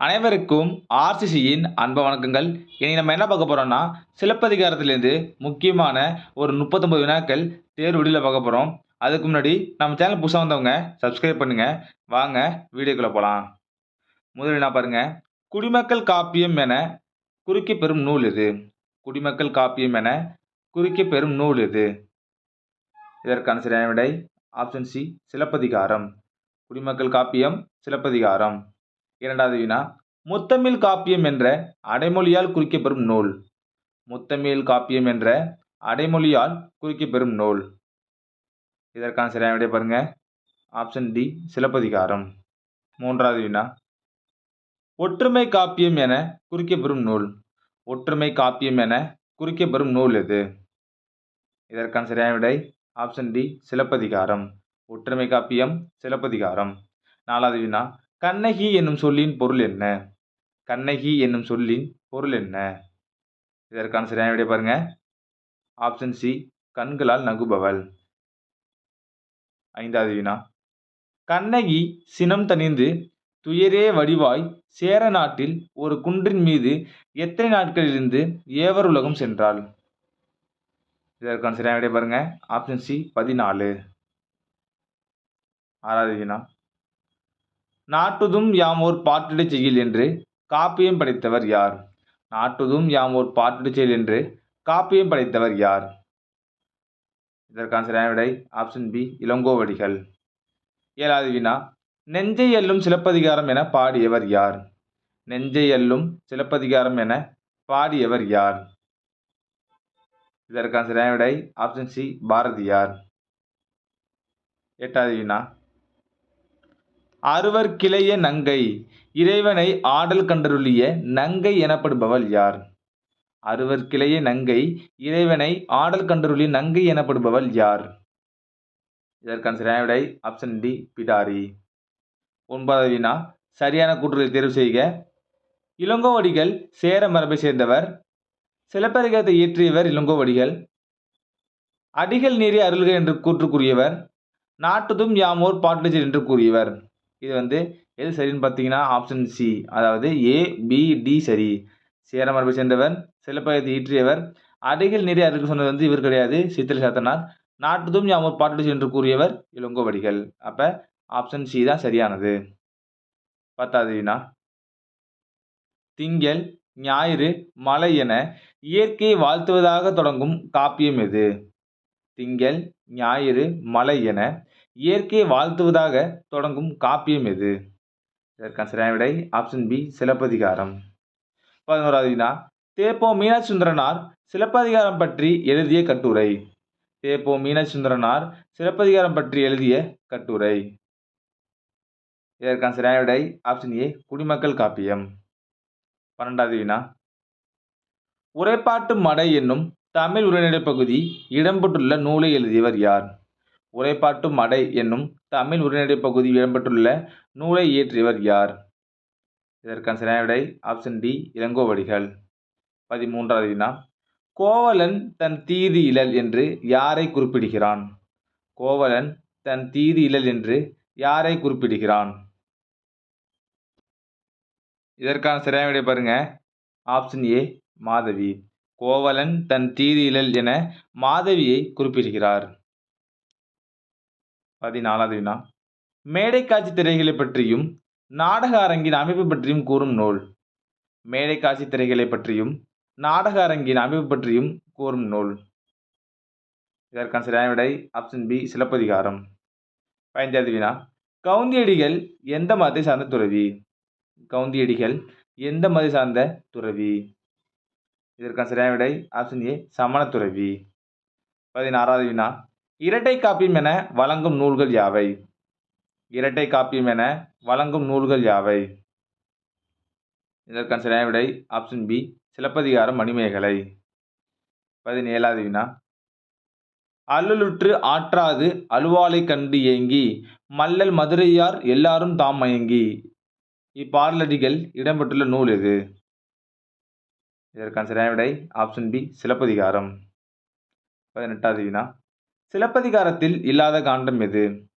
அனைவருக்கும் ஆர்சிசியின் அன்ப வணக்கங்கள். இனி நம்ம என்ன பார்க்க போகிறோம்னா சிலப்பதிகாரத்திலேருந்து முக்கியமான ஒரு முப்பத்தொம்பது வினாக்கள் தேர்வு விடியில் பார்க்க போகிறோம் அதுக்கு முன்னாடி நம்ம சேனல் புதுசாக வந்தவங்க சப்ஸ்கிரைப் பண்ணுங்கள் வாங்க வீடியோக்குள்ளே போகலாம் முதலில் என்ன பாருங்க. குடிமக்கள் காப்பியம் என குறுக்கி பெறும் நூல் இது குடிமக்கள் காப்பியம் என குறுக்கி பெறும் நூல் இது இதற்கான சரியான விடை ஆப்ஷன் சி சிலப்பதிகாரம். குடிமக்கள் காப்பியம் சிலப்பதிகாரம். இரண்டாவது வினா முத்தமிழ் காப்பியம் என்ற அடைமொழியால் குறிக்கப்பெறும் நூல். முத்தமிழ் காப்பியம் என்ற அடைமொழியால் குறிக்கப்பெறும் நூல். இதற்கான சரியான விடைய பாருங்க. Option D Silappatikaram. மூன்றாவது வினா ஒற்றுமை காப்பியம் என குறிக்கப்பெறும் நூல். ஒற்றுமை காப்பியம் என குறிக்கப்பெறும் நூல் எது? இதற்கான சரியான விடை ஆப்ஷன் டி சிலப்பதிகாரம். ஒற்றுமை காப்பியம் சிலப்பதிகாரம். நாலாவது வினா கண்ணகி என்னும் சொல்லின் பொருள் என்ன? கண்ணகி என்னும் சொல்லின் பொருள் என்ன? இதற்கான சரியான விடைய பாருங்க. ஆப்ஷன் சி கண்களால் நகுபவள். ஐந்தாவது வினா. கண்ணகி சினம் தணிந்து துயரே வடிவாய் சேர நாட்டில் ஒரு குன்றின் மீது எத்தனை நாட்களிலிருந்து ஏவர் உலகம் சென்றாள்? இதற்கான சரியான விடைய பாருங்க. ஆப்ஷன் சி பதினாலு. ஆறாவது வினா. நாட்டுதும் யாமோர் பாட்டிடை செய்யில் என்று காப்பியம் படைத்தவர் யார்? நாட்டுதும் யாமோர் பாட்டிடை செயல் என்று காப்பியம் படைத்தவர் யார்? இதற்கான சரியான விடை? Option B Ilango Adigal. ஏழாவது வினா நெஞ்சை எல்லும் சிலப்பதிகாரம் என பாடியவர் யார்? நெஞ்சை எல்லும் சிலப்பதிகாரம் என பாடியவர் யார்? இதற்கான சரியான விடை? Option C Bharathiyar. எட்டாவது வினா அறுவர் கிளைய நங்கை இறைவனை ஆடல் கண்டருளிய நங்கை எனப்படுபவள் யார்? அறுவர் கிளைய நங்கை இறைவனை ஆடல் கண்டருளிய நங்கை எனப்படுபவள் யார்? இதற்கான சரியான விடை ஆப்ஷன் டி பிடாரி. ஒன்பதாவது வினா சரியான கூற்றுகளை தேர்வு செய்க. இளங்கோவடிகள் சேர மரபை சேர்ந்தவர். சிலப்பதிகாரத்தை இயற்றியவர் இளங்கோவடிகள். அடிகள் நீரே அருள்க என்று கூற்று கூறியவர் நாட்டுதும் யாமோர் பாட்டுச்சேர் என்று கூறியவர். இது வந்து எது சரின்னு பார்த்தீங்கன்னா ஆப்ஷன் சி அதாவது ஏ பி டி சரி. சேரமரபை சேர்ந்தவர் சிலப்பதிகாரத்தை ஈற்றியவர் அடைகள் நிறைய அருக்கு சொன்னது வந்து இவர் கிடையாது சித்திரை சாத்தனார். நாட்டுதும் யாமோர் பாட்டுச்சேர் என்று கூறியவர் இளங்கோவடிகள். அப்போ ஆப்ஷன் சி தான் சரியானது. பத்தாவது வினா திங்கள் ஞாயிறு மலை என இயற்கையை வாழ்த்துவதாக தொடங்கும் காப்பியம் எது? திங்கள் ஞாயிறு மலை என இயற்கையை வாழ்த்துவதாக தொடங்கும் காப்பியம் எது? இதற்கான சரியான விடை? Option B Silappatikaram. பதினோராவது வினா தேப்போ மீனாட்சி சிலப்பதிகாரம் பற்றி எழுதிய கட்டுரை. தேப்போ மீனாட்சி சிலப்பதிகாரம் பற்றி எழுதிய கட்டுரை. இதற்கான சரியான விடை? ஆப்ஷன் ஏ குடிமக்கள் காப்பியம். பன்னெண்டாவது வினா உரைப்பாட்டு மடை என்னும் தமிழ் உரைநடை பகுதி இடம்பெற்றுள்ள நூலை எழுதியவர் யார்? உரைப்பாட்டு மடை என்னும் தமிழ் உரைநடை பகுதி இடம்பெற்றுள்ள நூலை இயற்றியவர் யார்? இதற்கான சரியான விடை ஆப்ஷன் டி இளங்கோவடிகள். பதிமூன்றாவது வினா கோவலன் தன் தீதி இழல் என்று யாரை குறிப்பிடுகிறான்? கோவலன் தன் தீதி இழல் என்று யாரை குறிப்பிடுகிறான்? இதற்கான சரியான விடை பாருங்க. Option A Madhavi. கோவலன் தன் தீதி இழல் என மாதவியை குறிப்பிடுகிறார். பதினாலாவது வினா. மேடை காட்சி திரைகளை பற்றியும் நாடக அரங்கின் அமைப்பு பற்றியும் கூறும் நூல். மேடை காட்சி திரைகளை பற்றியும் நாடக அரங்கின் அமைப்பு பற்றியும் கூறும் நூல். இதற்கான சரியான விடை ஆப்ஷன் பி சிலப்பதிகாரம். பதினைஞ்சாவது வினா. கவுந்தியடிகள் எந்த மதத்தை சார்ந்த துறவி? கவுந்தியடிகள் எந்த மதத்தை சார்ந்த துறவி? இதற்கான சரியான விடை ஆப்ஷன் ஏ சமண துறவி. பதினாறாவது வினா. இரட்டை காப்பியம் என வழங்கும் நூல்கள் யாவை? இரட்டை காப்பியம் என வழங்கும் நூல்கள் யாவை? இதற்கான சரியான விடை ஆப்ஷன் பி சிலப்பதிகாரம் மணிமேகலை. பதினேழாவது வினா. அல்லலுற்று ஆற்றாது அலுவாலை கண்டு ஏங்கி மல்லல் மதுரையார் எல்லாரும் தாம் மயங்கி. இப்பாடலடிகள் இடம்பெற்றுள்ள நூல் எது? இதற்கான சரியான விடை ஆப்ஷன் பி சிலப்பதிகாரம். பதினெட்டாவது வினா. சிலப்பதிகாரத்தில் இல்லாத காண்டம் எது?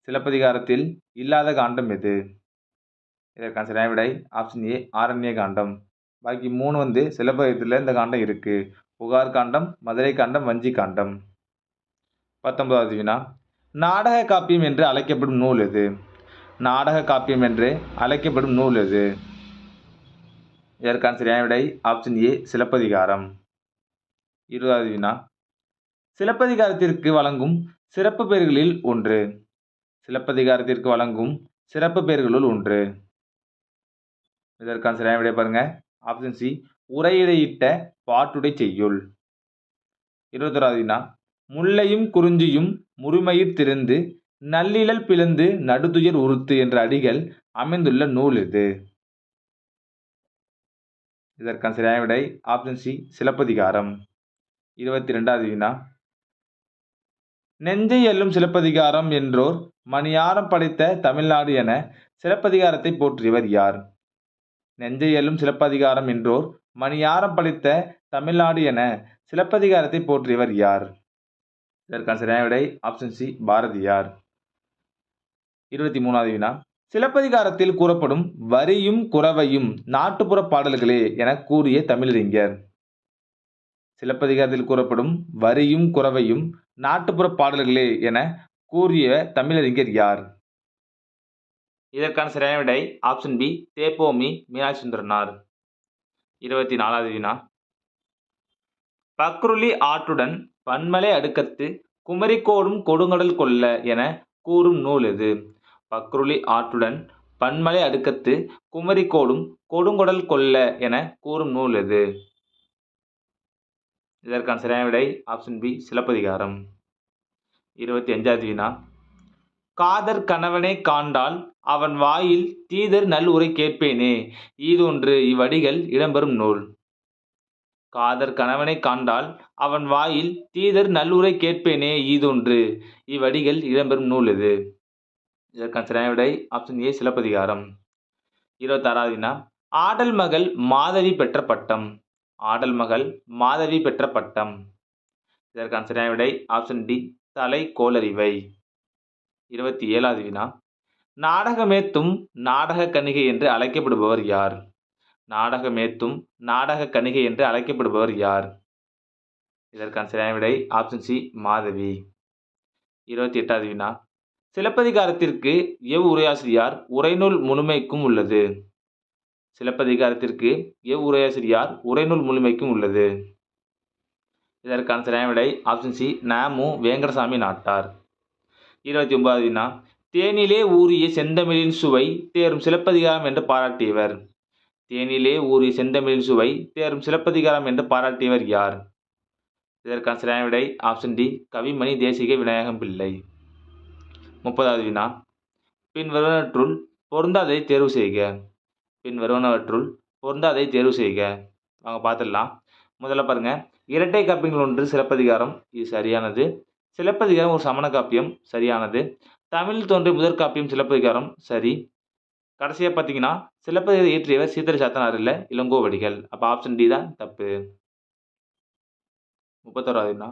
சிலப்பதிகாரத்தில் இல்லாத காண்டம் எது? இதற்கான சரியான விடை ஆப்ஷன் ஏ ஆரண்ய காண்டம். பாக்கி மூணு வந்து சிலப்பதிகாரத்தில் இந்த காண்டம் இருக்குது புகார் காண்டம் மதுரை காண்டம் வஞ்சி காண்டம். பத்தொன்பதாவது வினா நாடக காப்பியம் என்று அழைக்கப்படும் நூல் எது? நாடக காப்பியம் என்று அழைக்கப்படும் நூல் எது? இதற்கான சரியான விடை ஆப்ஷன் ஏ சிலப்பதிகாரம். இருபதாவது வினா சிலப்பதிகாரத்திற்கு வழங்கும் சிறப்பு பெயர்களில் ஒன்று. சிலப்பதிகாரத்திற்கு வழங்கும் சிறப்பு பெயர்களுள் ஒன்று. இதற்கான சரியான விடை பாருங்க. ஆப்ஷன் சி உரையிடையிட்ட பாட்டுடை செய்யுள். இருபத்தொராவது முல்லையும் குறிஞ்சியும் முறுமையிற் திறந்து நல்லிழல் பிளந்து நடுதுயர் உறுத்து என்ற அடிகள் அமைந்துள்ள நூல் இது. இதற்கான சரியான விடை ஆப்ஷன் சி சிலப்பதிகாரம். இருபத்தி ரெண்டாவது வினா நெஞ்சை எல்லும் சிலப்பதிகாரம் என்றோர் மணியாரம் படைத்த தமிழ்நாடு என சிலப்பதிகாரத்தை போற்றியவர் யார்? நெஞ்சை எல்லும் சிலப்பதிகாரம் என்றோர் மணியாரம் படைத்த தமிழ்நாடு என சிலப்பதிகாரத்தை போற்றியவர் யார்? இதற்கான சரியான விடை ஆப்ஷன் சி பாரதியார். இருபத்தி மூணாவது வினா. சிலப்பதிகாரத்தில் கூறப்படும் வரியும் குறவையும் நாட்டுப்புற பாடல்களே என கூறிய தமிழறிஞர் சிலப்பதிகாரத்தில் கூறப்படும் வரியும் குறவையும் நாட்டுப்புற பாடல்களே என கூறிய தமிழறிஞர் யார்? இதற்கான சரியான விடை ஆப்ஷன் பி தேப்போமி மீனாட்சி சுந்தரனார் இருபத்தி நாலாவது வினா பக்ருளி ஆற்றுடன் பன்மலை அடுக்கத்து குமரிக்கோடும் கொடுங்கடல் கொல்ல என கூறும் நூல் எது? பக்ருளி ஆற்றுடன் பன்மலை அடுக்கத்து குமரிக்கோடும் கொடுங்கடல் கொல்ல என கூறும் நூல் எது? இதற்கான சரியான விடை ஆப்ஷன் பி சிலப்பதிகாரம். இருபத்தி அஞ்சாவது வினா காதர் கணவனை காண்டால் அவன் வாயில் தீதர் நல் உரை கேட்பேனே ஈதொன்று இவ்வடிகள் இடம்பெறும் நூல். காதர் கணவனை காண்டால் அவன் வாயில் தீதர் நல்லுரை கேட்பேனே ஈதொன்று இவ்வடிகள் இடம்பெறும் நூல் இது. இதற்கான சரியான விடை ஆப்ஷன் ஏ சிலப்பதிகாரம். இருபத்தாறாவது வினா ஆடல் மகள் மாதவி பெற்ற பட்டம். ஆடல் மகள் மாதவி பெற்ற பட்டம். இதற்கான சரியான விடை ஆப்ஷன் டி தலை கோலறிவை. இருபத்தி ஏழாவது வினா. நாடகமேத்தும் நாடக கணிகை என்று அழைக்கப்படுபவர் யார்? நாடகமேத்தும் நாடக கணிகை என்று அழைக்கப்படுபவர் யார்? இதற்கான சரியான விடை ஆப்ஷன் சி மாதவி. இருபத்தி எட்டாவது வினா. சிலப்பதிகாரத்திற்கு எவ் உரையாசிரியார் உரைநூல் முழுமைக்கும் உள்ளது? சிலப்பதிகாரத்திற்கு எவ்வுரையாசிரியார் உரைநூல் முழுமைக்கும் உள்ளது. இதற்கான சரியான விடை ஆப்ஷன் சி நாமு வேங்கடசாமி நாட்டார். இருபத்தி ஒன்பதாவது வினா தேனிலே ஊறிய செந்தமிழின் சுவை தேரும் சிலப்பதிகாரம் என்று பாராட்டியவர். தேனிலே ஊறிய செந்தமிழின் சுவை தேரும் சிலப்பதிகாரம் என்று பாராட்டியவர் யார்? இதற்கான சரியான விடை ஆப்ஷன் டி கவிமணி தேசிக விநாயகம் பிள்ளை. முப்பதாவது வினா பின் பொருந்தாததை தேர்வு செய்க. பின் வருவனவற்றுள் பொருந்தாதை தேர்வு செய்க. வாங்க பார்த்துடலாம். முதல்ல பாருங்கள் இரட்டை காப்பியங்கள் ஒன்று சிலப்பதிகாரம். இது சரியானது. சிலப்பதிகாரம் ஒரு சமண காப்பியம் சரியானது. தமிழ் தோன்றிய முதற் காப்பியம் சிலப்பதிகாரம் சரி. கடைசியாக பார்த்தீங்கன்னா சிலப்பதிகாரம் இயற்றியவர் சீத்தரி சாத்தனார் இல்லை இளங்கோவடிகள். அப்போ ஆப்ஷன் டி தான் தப்பு. முப்பத்தோராதுன்னா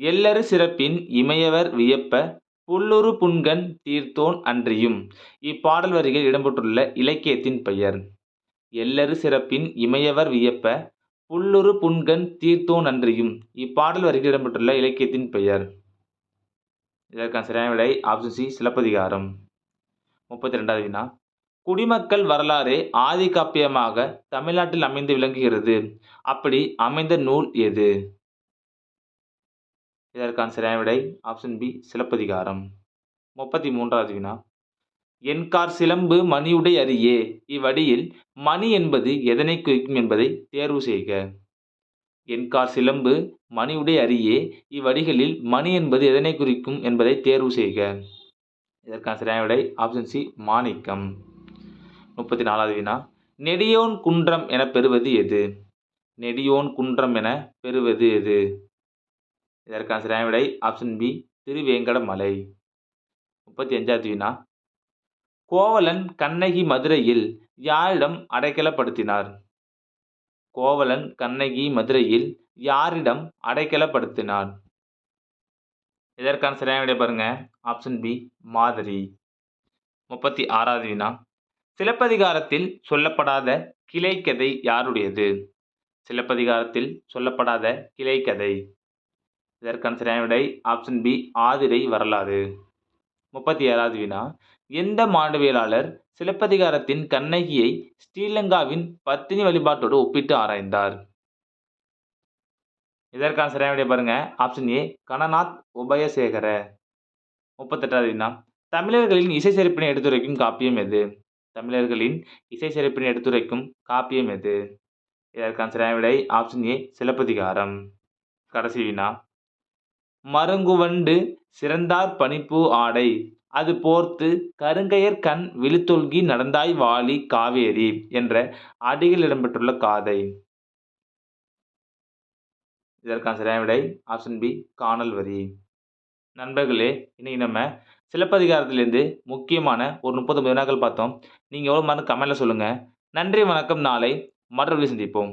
எல்லரு சிறப்பின் இமையவர் வியப்ப புல்லுரு புன்கண் தீர்த்தோன் அன்றியும். இப்பாடல் வரிகள் இடம்பெற்றுள்ள இலக்கியத்தின் பெயர். எல்லரு சிறப்பின் இமையவர் வியப்ப புல்லுரு புன்கண் தீர்த்தோன் அன்றியும். இப்பாடல் வரிகள் இடம்பெற்றுள்ள இலக்கியத்தின் பெயர். இதற்கான சரியான விடை ஆப்ஷன் சி சிலப்பதிகாரம். முப்பத்தி ரெண்டாவது வினா. குடிமக்கள் வரலாறு ஆதி காப்பியமாக தமிழ்நாட்டில் அமைந்து விளங்குகிறது. அப்படி அமைந்த நூல் எது? இதற்கான சரியான விடை ஆப்ஷன் பி சிலப்பதிகாரம். முப்பத்தி மூன்றாவது வினா என்கார் சிலம்பு மணியுடை அறியே இவ்வடியில் மணி என்பது எதனை குறிக்கும் என்பதை தேர்வு செய்க. என்கார் சிலம்பு மணியுடை அறியே இவ்வடிகளில் மணி என்பது எதனை குறிக்கும் என்பதை தேர்வு செய்க. இதற்கான சரியான விடை ஆப்ஷன் சி மாணிக்கம். முப்பத்தி நாலாவது வினா. நெடியோன் குன்றம் என பெறுவது எது? நெடியோன் குன்றம் என பெறுவது எது? இதற்கான சரியான விடை ஆப்ஷன் பி திருவேங்கடமலை. முப்பத்தி அஞ்சாவது வினா கோவலன் கண்ணகி மதுரையில் யாரிடம் அடைக்கலப்படுத்தினார்? கோவலன் கண்ணகி மதுரையில் யாரிடம் அடைக்கலப்படுத்தினார்? இதற்கான சரியான விடை பாருங்க ஆப்ஷன் பி மாதிரி. முப்பத்தி ஆறாவது வினா சிலப்பதிகாரத்தில் சொல்லப்படாத கிளைக்கதை யாருடையது? சிலப்பதிகாரத்தில் சொல்லப்படாத கிளைக்கதை. இதற்கான சரியான விடை ஆப்ஷன் பி ஆதிரை வரலாறு. முப்பத்தி ஏழாவது வினா எந்த மாண்டவியலாளர் சிலப்பதிகாரத்தின் கண்ணகியை ஸ்ரீலங்காவின் பத்தினி வழிபாட்டோடு ஒப்பிட்டு ஆராய்ந்தார்? இதற்கான சரியான விடை பாருங்க. Option A Gananath Ubayasekara. முப்பத்தெட்டாவது வினா தமிழர்களின் இசை சிறப்பினை எடுத்துரைக்கும் காப்பியம் எது? தமிழர்களின் இசை சிறப்பினை எடுத்துரைக்கும் காப்பியம் எது? இதற்கான சரியான விடை ஆப்ஷன் ஏ சிலப்பதிகாரம். கடைசி வினா மருங்குவண்டு சிறந்தார் பனிப்பூ ஆடை. அது போர்த்து கருங்கையர் கண் விழுத்தொல்கி நடந்தாய் வாலி காவேரி என்ற அடியில் இடம்பெற்றுள்ள காதை. இதற்கான சரியான விடை ஆப்ஷன் பி காணல் வரி. நண்பர்களே இன்னைக்கு நம்ம சிலப்பதிகாரத்திலேருந்து முக்கியமான ஒரு முப்பது வினாக்கள் பார்த்தோம். நீங்கள் எவ்வளோ மறந்து கமெண்டில் சொல்லுங்கள் நன்றி வணக்கம். நாளை மற்றபடி சந்திப்போம்.